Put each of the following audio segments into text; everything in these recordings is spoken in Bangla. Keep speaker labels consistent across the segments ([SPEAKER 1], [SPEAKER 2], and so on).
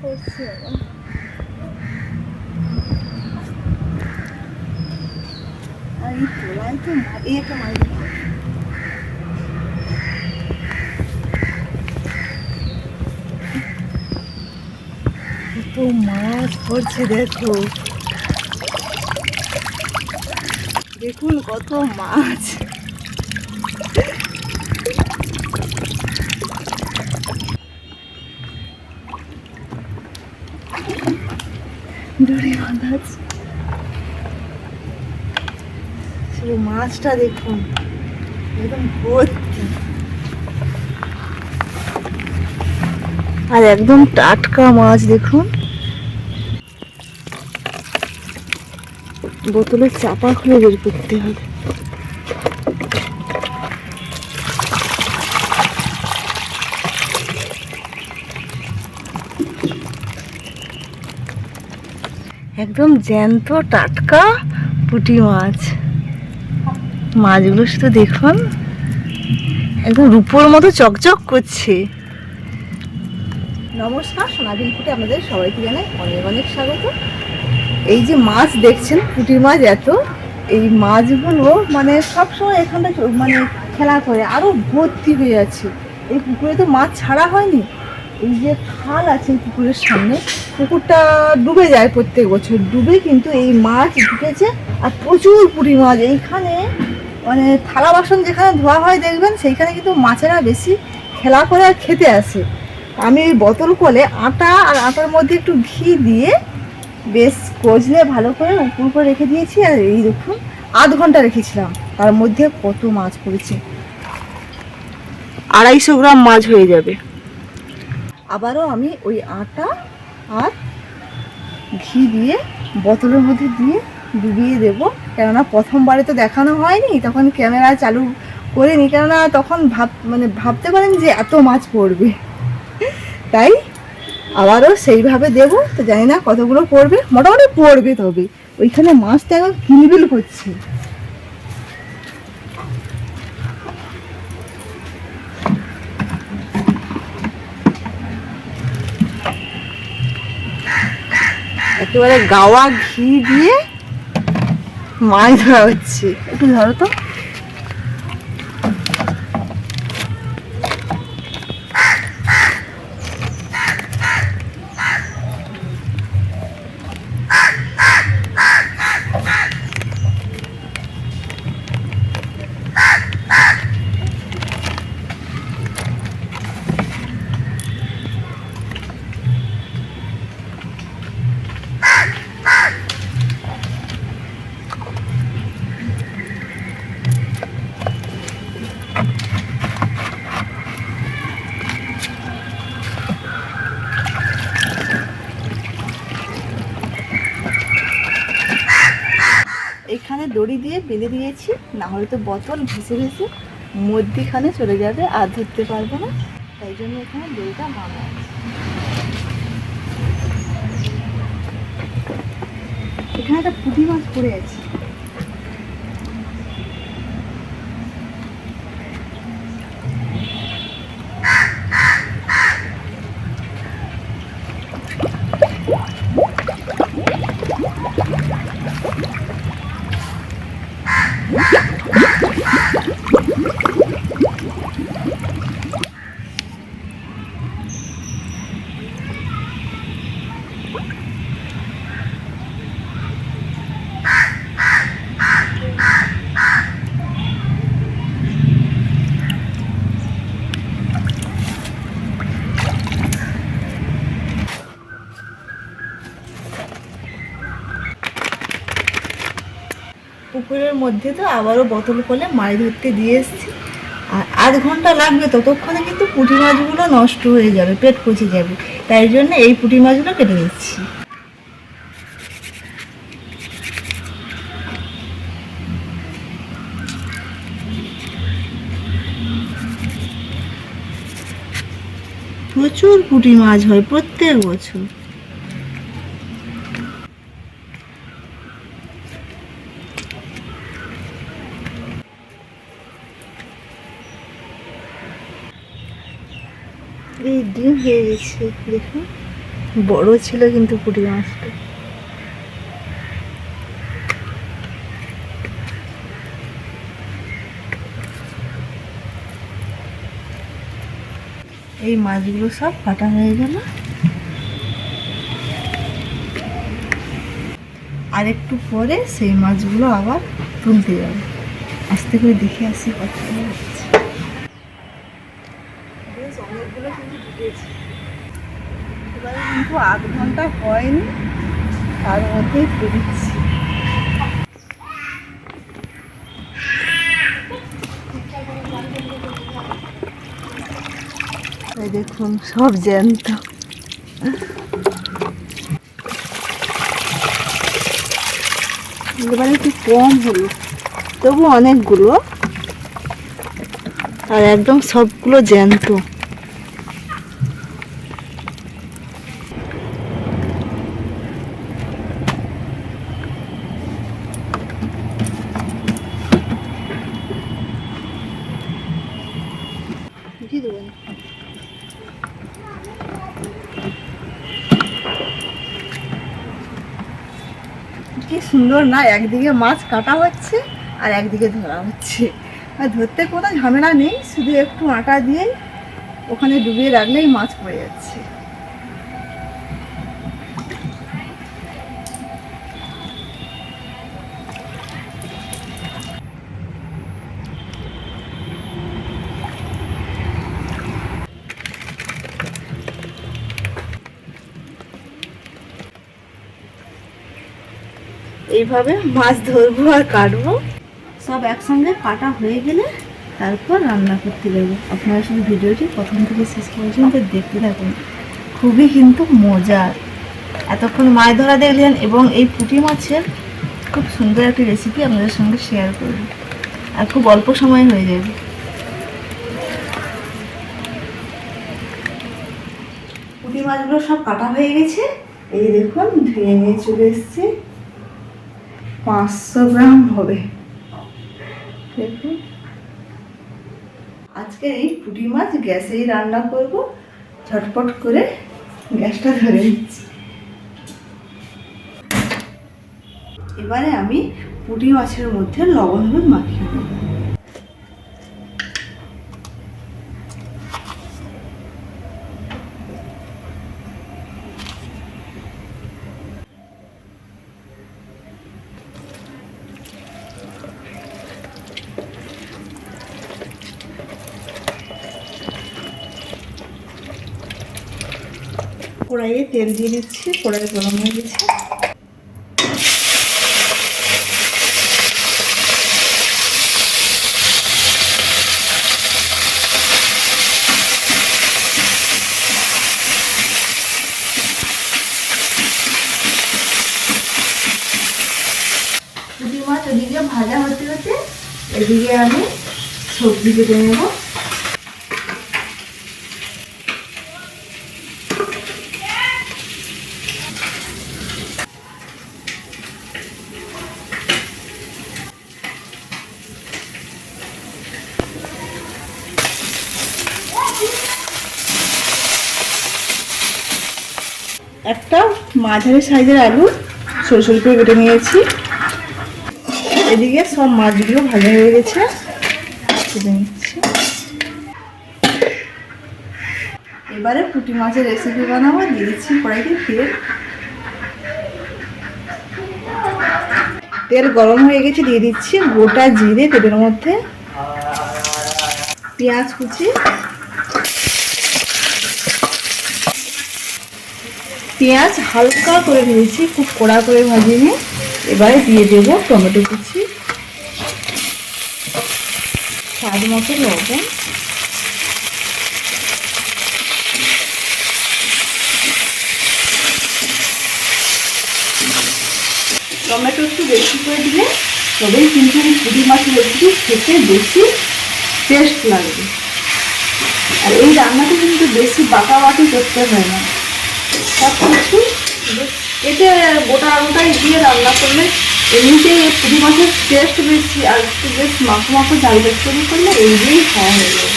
[SPEAKER 1] পড়ছে আবার। আর এই তো মাছ। কত দেখো দেখুন কত মাছ দড়ি বাঁধা আছে শুধু মাছটা দেখুন। একদম ভর্তি। আর একদম টাটকা মাছ দেখুন। বোতলের চাপা খুলে বের করতে হবে। একদম জ্যান্ত টাটকা পুঁটি মাছ। মাছগুলো শুধু দেখুন, একদম রূপোর মতো চকচক করছে। নমস্কার সোনাবিন ফুটে আমাদের সবাইকে জানাই অনেক অনেক স্বাগত। এই যে মাছ দেখছেন, পুঁটি মাছ এত, এই মাছগুলো মানে সবসময় এখানটা মানে খেলা করে, আরও ভর্তি হয়ে আছে। এই পুকুরে তো মাছ ছাড়া হয়নি এই যে খাল আছে পুকুরের সামনে, পুকুরটা ডুবে যায় প্রত্যেক বছর। ডুবে কিন্তু এই মাছ ঢুকেছে, আর প্রচুর পুঁটি মাছ। এইখানে মানে থালা বাসন যেখানে ধোয়া হয় দেখবেন, সেইখানে কিন্তু মাছেরা বেশি খেলা করে আর খেতে আসে। আমি ওই বোতল কলে আটা আর আটার মধ্যে একটু ঘি দিয়ে বেশ কচলে ভালো করে উপর করে রেখে দিয়েছি, আর এই দেখুন, আধ ঘণ্টা রেখেছিলাম। তার মধ্যে কত মাছ পড়েছে। আড়াইশো গ্রাম মাছ হয়ে যাবে। আবারও আমি ওই আটা আর ঘি দিয়ে, বোতলের মধ্যে দিয়ে ডুবিয়ে দেবো। কেননা প্রথমবারে তো দেখানো হয়নি, তখন ক্যামেরা চালু করিনি। কেননা তখন ভাব মানে ভাবতে পারেন যে এত মাছ পড়বে। তাই আবারও সেইভাবে দেব। তো জানি না কতগুলো পড়বে, মোটামুটি পড়বে তবে। ওইখানে মাছটা একদম কিলবিল করছে একেবারে গাওয়া ঘি দিয়ে মাছ ধরা হচ্ছে। একটু ধরো তো। দিয়ে দিয়েছি না হলে তো বোতল ভেসে ভেসে মধ্যিখানে চলে যাবে, আর ধরতে পারব না। তাই জন্য এখানে দইটা আছে। এখানে একটা পুঁটি মাছ পড়ে আছে। পুকুরের মধ্যে তো আবারও বোতল করে মাছ ধরতে দিয়ে এসেছি। আধ ঘণ্টা লাগবে, ততক্ষণে কিন্তু পুঁটি মাছগুলো নষ্ট হয়ে যাবে, পেট পচে যাবে। তাই জন্য এই পুঁটি মাছগুলো কেটে নিচ্ছি। প্রচুর পুঁটি মাছ হয় প্রত্যেক বছর। এই ডিম হয়ে গেছে দেখুন বড় ছিল কিন্তু পুঁটি মাছটা এই মাছগুলো সব কাটা হয়ে গেল। আর একটু পরে সেই মাছগুলো আবার তুলতে যাবে। আস্তে করে দেখে আসি কতগুলো হচ্ছে বেশ এবারে কিন্তু আধ ঘণ্টা হয়নি, তার মধ্যেই দিচ্ছি দেখুন, সব জ্যান্ত। এবারে একটু কম হলো, তবু অনেকগুলো। আর একদম সবগুলো জ্যান্ত দিয়ে দেবেন কি সুন্দর না, একদিকে মাছ কাটা হচ্ছে আর একদিকে ধরা হচ্ছে। আর ধরতে কোনো ঝামেলা নেই, শুধু একটু আটা দিয়ে ওখানে ডুবিয়ে রাখলেই মাছ পড়ে যাচ্ছে। এইভাবে মাছ ধরবো আর কাটবো। সব একসঙ্গে কাটা হয়ে গেলে তারপর রান্না করতে যাব। আপনারা শুধু ভিডিওটি প্রথম থেকে শেষ পর্যন্ত দেখতে থাকুন। খুবই কিন্তু মজার। এতক্ষণ মাছ ধরা দেখলেন এবং এই পুঁটি মাছের খুব সুন্দর একটি রেসিপি আপনাদের সঙ্গে শেয়ার করব। আর খুব অল্প সময় হয়ে যাবে। পুঁটি মাছগুলো সব কাটা হয়ে গেছে। এই দেখুন ধুয়ে নিয়ে চলে এসছে। পাঁচশো গ্রাম হবে। দেখুন। আজকে এই পুঁটি মাছ গ্যাসেই রান্না করব। ঝটপট করে গ্যাসটা ধরে নিচ্ছি। এবারে আমি পুঁটি মাছের মধ্যে লবণ হলুদ মাখিয়ে দেবো তেল দিয়ে দিচ্ছি কড়াই গরম হয়ে গেছে ভাজা হতে হতে এদিকে আমি সবজি কেটে নেব একটা মাঝারি সাইজের আলু সরু সরু করে কেটে নিয়েছি। এদিকে সব মাছগুলো ভাজা হয়ে গেছে। কেটে নিচ্ছি। এবারে পুঁটি মাছের রেসিপি বানাবো দিয়ে দিচ্ছি কড়াইতে তেল। তেল গরম হয়ে গেছে, দিয়ে দিচ্ছি গোটা জিরে তেলের মধ্যে। পেঁয়াজ কুচি। পেঁয়াজ হালকা করে ভেজেছি, খুব কড়া করে ভাজিনি। এবারে দিয়ে দেবো টমেটো কুচি। স্বাদ মতো লবণ। টমেটো একটু বেশি করে দিলে তবেই কিন্তু পুঁটি মাছের রেসিপি খেতে বেশি টেস্ট লাগবে। আর এই রান্নাটা কিন্তু বেশি বাটাবাটি করতে হয় না। সব কিছু এতে গোটা গোটাই দিয়ে রান্না করলে এমনিতেই পুঁটি মাছের টেস্ট বেশি, আর একটু বেশ মাখো মাখো জাল তৈরি করলে এই দিয়েই খাওয়া হয়ে যাবে।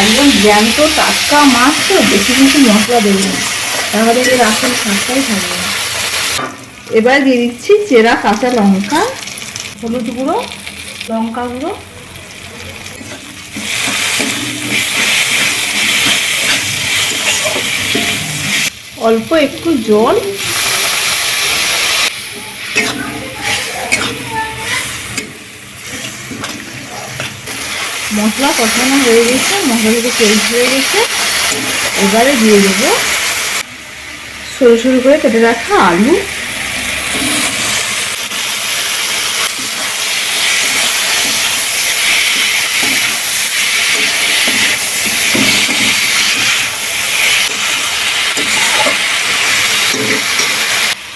[SPEAKER 1] একদম জ্যান্ত টাটকা মাছ তো, বেশি কিন্তু মশলা দেবো না। তাহলে এর আসল স্বাদটাই থাকবে এবার দিয়ে দিচ্ছি চেরা কাঁচা লঙ্কা, হলুদ গুঁড়ো, লঙ্কা গুঁড়ো অল্প একটু জল। মশলা কষানো হয়ে গেছে মশলা থেকে তেল হয়ে গেছে। এবারে দিয়ে দেবো সরু সরু করে কেটে রাখা আলু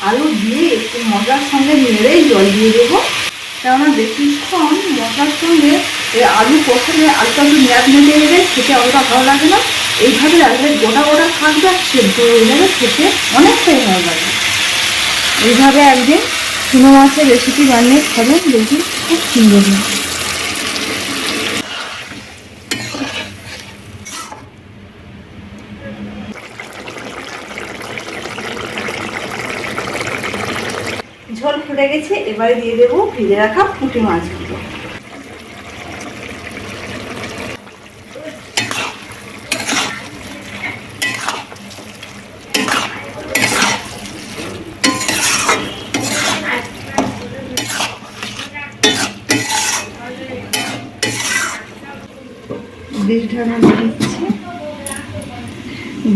[SPEAKER 1] আলু দিয়ে একটু মশলার সঙ্গে নেড়েই জল দিয়ে দেবো। কেননা বেশিক্ষণ মশলার সঙ্গে আলু কষালে আলুটা একটু মেয়াদ মেটে গেলে খেতে অতটা ভালো লাগে না। এইভাবে রাখলে গোটা গোটা থাকবে আর সেদ্ধ হয়ে যাবে, খেতে অনেকটাই ভালো লাগে। এইভাবে একদিন চুনো মাছের রেসিপি বানিয়ে খাবেন দেখি খুব সুন্দর লাগে ঝোল ফুটে গেছে এবারে দিয়ে দেবো ভেজে রাখা পুঁটি মাছগুলো।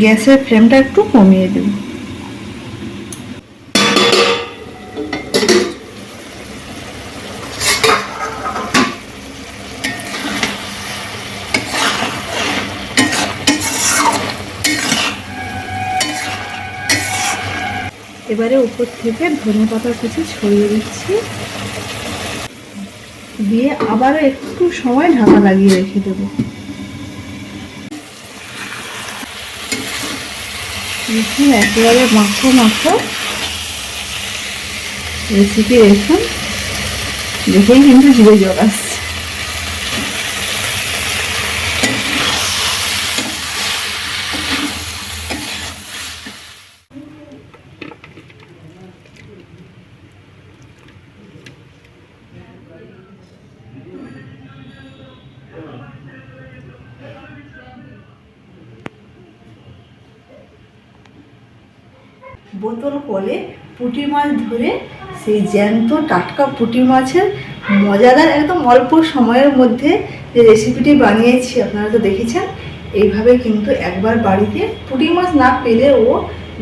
[SPEAKER 1] গ্যাসের ফ্লেমটা একটু কমিয়ে দেবো এবারে উপর থেকে ধনে পাতা কুচি ছড়িয়ে দিচ্ছি। দিয়ে আবারও একটু সময় ঢাকা লাগিয়ে রেখে দেবো। দেখুন, একেবারে মাখো মাখো রেসিপি দেখুন। দেখেই কিন্তু জিভে জল আসছে। বোতল কলে পুঁটি মাছ ধরে সেই জ্যান্ত টাটকা পুঁটি মাছের মজাদার একদম অল্প সময়ের মধ্যে যে রেসিপিটি বানিয়েছি, আপনারা তো দেখেছেন, এইভাবে কিন্তু একবার বাড়িতে পুঁটি মাছ না পেলেও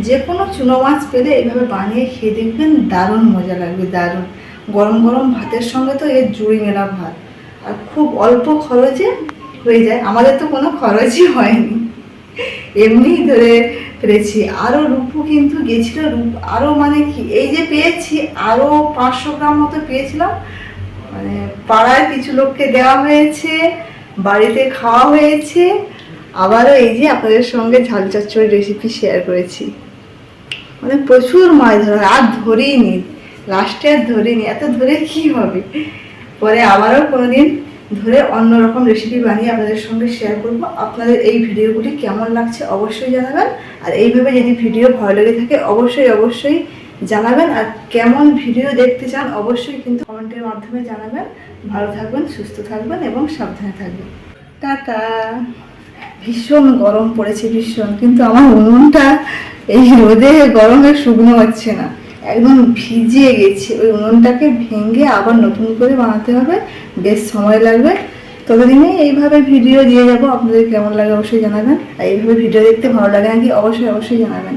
[SPEAKER 1] যে কোনো চুনো মাছ পেলে এইভাবে বানিয়ে খেয়ে দেখবেন দারুণ মজা লাগবে, দারুণ। গরম গরম ভাতের সঙ্গে তো এর জুড়ি মেলা ভাত। আর খুব অল্প খরচে হয়ে যায়, আমাদের তো কোনো খরচই হয়নি। এমনি ধরে পেরেছি। আরও রূপু কিন্তু গেছিল, রূপ আরও মানে কি, এই যে পেয়েছি আরও পাঁচশো গ্রাম মতো পেয়েছিলাম। মানে পাড়ায় কিছু লোককে দেওয়া হয়েছে, বাড়িতে খাওয়া হয়েছে। আবারও এই যে আপনাদের সঙ্গে ঝাল চচ্চড়ি রেসিপি শেয়ার করেছি। মানে প্রচুর মাছ ধরা আর ধরেই নি লাস্টে আর ধরিনি, এত ধরে কি হবে? পরে আবারও কোনোদিন ধরে অন্যরকম রেসিপি বানিয়ে আপনাদের সঙ্গে শেয়ার করব। আপনাদের এই ভিডিওগুলি কেমন লাগছে অবশ্যই জানাবেন। আর এইভাবে যদি ভিডিও ভালো লেগে থাকে, অবশ্যই অবশ্যই জানাবেন। আর কেমন ভিডিও দেখতে চান, অবশ্যই কিন্তু কমেন্টের মাধ্যমে জানাবেন। ভালো থাকবেন, সুস্থ থাকবেন এবং সাবধানে থাকবেন। টাটা। ভীষণ গরম পড়েছে, ভীষণ। কিন্তু আমার উনুনটা এই রোদে গরমে শুকনো হচ্ছে না। একদম ভিজিয়ে গেছে। ওই উনুনটাকে ভেঙে আবার নতুন করে বানাতে হবে। বেশ সময় লাগবে। ততদিনে এইভাবে ভিডিও দিয়ে যাব। আপনাদের কেমন লাগে অবশ্যই জানাবেন। আর এইভাবে ভিডিও দেখতে ভালো লাগে নাকি? অবশ্যই অবশ্যই জানাবেন।